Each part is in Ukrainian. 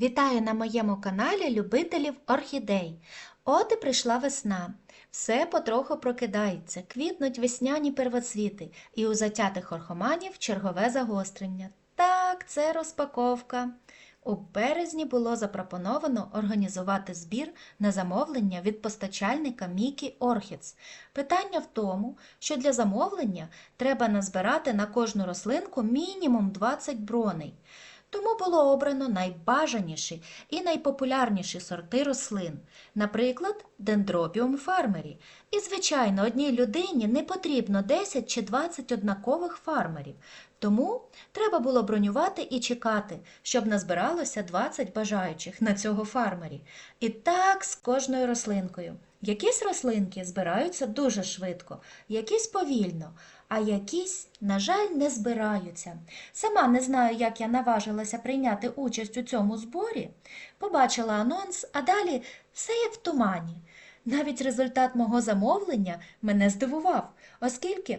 Вітаю на моєму каналі любителів орхідей. От і прийшла весна. Все потроху прокидається, квітнуть весняні первоцвіти, і у затятих орхоманів чергове загострення. Так, це розпаковка. У березні було запропоновано організувати збір на замовлення від постачальника Мікі Орхідс. Питання в тому, що для замовлення треба назбирати на кожну рослинку мінімум 20 броней. Тому було обрано найбажаніші і найпопулярніші сорти рослин, наприклад, дендробіум фармері. І, звичайно, одній людині не потрібно 10 чи 20 однакових фармерів. Тому треба було бронювати і чекати, щоб назбиралося 20 бажаючих на цього фармері. І так з кожною рослинкою. Якісь рослинки збираються дуже швидко, якісь повільно, а якісь, на жаль, не збираються. Сама не знаю, як я наважилася прийняти участь у цьому зборі. Побачила анонс, а далі все як в тумані. Навіть результат мого замовлення мене здивував, оскільки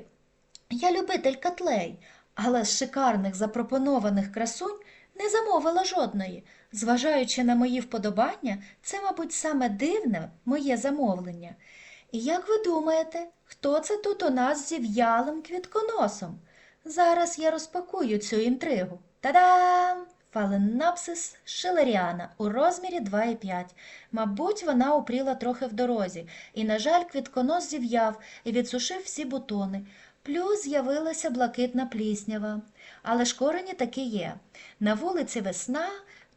я любитель котлей, але з шикарних запропонованих красунь не замовила жодної. Зважаючи на мої вподобання, це, мабуть, саме дивне моє замовлення. І як ви думаєте, хто це тут у нас зі в'ялим квітконосом? Зараз я розпакую цю інтригу. Та-дам! Фаленопсис шилеріана у розмірі 2,5. Мабуть, вона упріла трохи в дорозі, і, на жаль, квітконос зів'яв і відсушив всі бутони. Плюс з'явилася блакитна пліснява. Але ж корені таки є. На вулиці весна,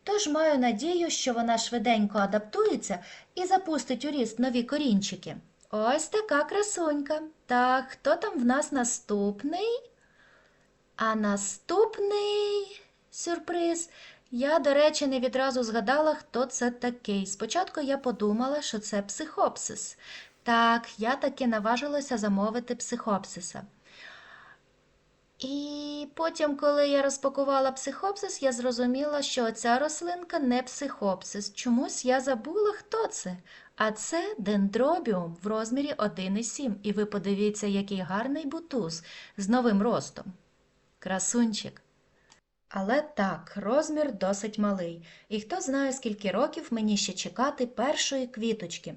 тож маю надію, що вона швиденько адаптується і запустить у ріст нові корінчики. Ось така красунька. Так, хто там в нас наступний? А наступний сюрприз. Я, до речі, не відразу згадала, хто це такий. Спочатку я подумала, що це психопсис. Так, я таки наважилася замовити психопсиса. І потім, коли я розпакувала психопсис, я зрозуміла, що ця рослинка не психопсис. Чомусь я забула, хто це. А це дендробіум в розмірі 1,7. І ви подивіться, який гарний бутуз з новим ростом. Красунчик. Але так, розмір досить малий, і хто знає, скільки років мені ще чекати першої квіточки.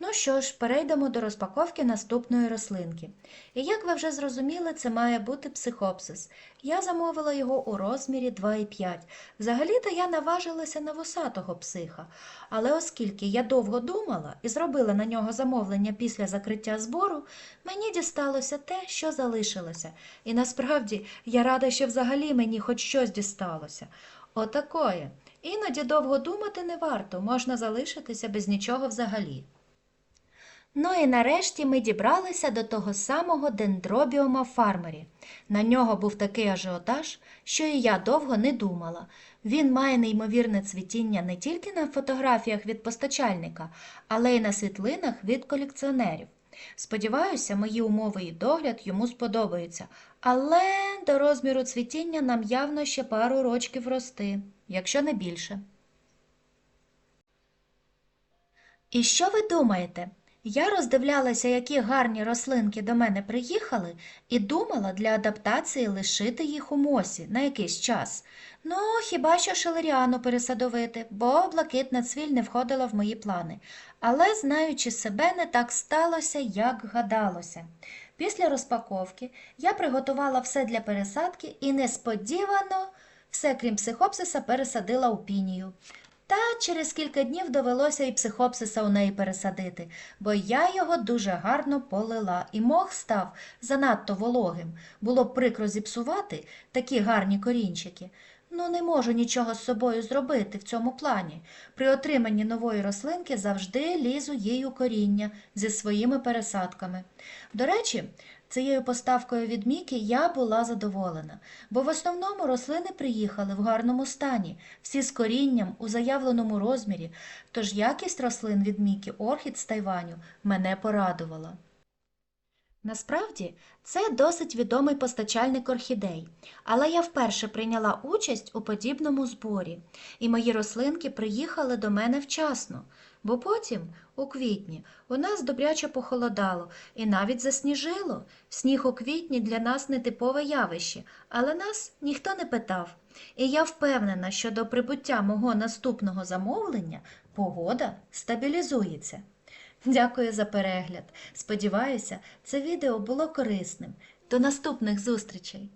Ну що ж, перейдемо до розпаковки наступної рослинки. І як ви вже зрозуміли, це має бути психопсис. Я замовила його у розмірі 2,5. Взагалі-то я наважилася на вусатого психа, але оскільки я довго думала і зробила на нього замовлення після закриття збору, мені дісталося те, що залишилося. І насправді я рада, що взагалі мені хоч щось дісталося. Отакої. Іноді довго думати не варто, можна залишитися без нічого взагалі. Ну і нарешті ми дібралися до того самого дендробіома фармері. На нього був такий ажіотаж, що і я довго не думала. Він має неймовірне цвітіння не тільки на фотографіях від постачальника, але й на світлинах від колекціонерів. Сподіваюся, мої умови і догляд йому сподобаються, але до розміру цвітіння нам явно ще пару рочків рости, якщо не більше. І що ви думаєте? Я роздивлялася, які гарні рослинки до мене приїхали, і думала для адаптації лишити їх у мосі на якийсь час. Ну, хіба що шелеріану пересадовити, бо блакитна цвіль не входила в мої плани. Але, знаючи себе, не так сталося, як гадалося. Після розпаковки я приготувала все для пересадки і несподівано все, крім психопсиса, пересадила у пінію. Та через кілька днів довелося і психопсиса у неї пересадити, бо я його дуже гарно полила, і мох став занадто вологим. Було прикро зіпсувати такі гарні корінчики. Ну, не можу нічого з собою зробити в цьому плані. При отриманні нової рослинки завжди лізу їй у коріння зі своїми пересадками. До речі, цією поставкою від Мікі я була задоволена, бо в основному рослини приїхали в гарному стані, всі з корінням у заявленому розмірі, тож якість рослин від Мікі Орхід з Тайваню мене порадувала. Насправді, це досить відомий постачальник орхідей, але я вперше прийняла участь у подібному зборі, і мої рослинки приїхали до мене вчасно. бо потім, у квітні, у нас добряче похолодало і навіть засніжило. Сніг у квітні для нас нетипове явище, але нас ніхто не питав. І я впевнена, що до прибуття мого наступного замовлення погода стабілізується. Дякую за перегляд. Сподіваюся, це відео було корисним. До наступних зустрічей!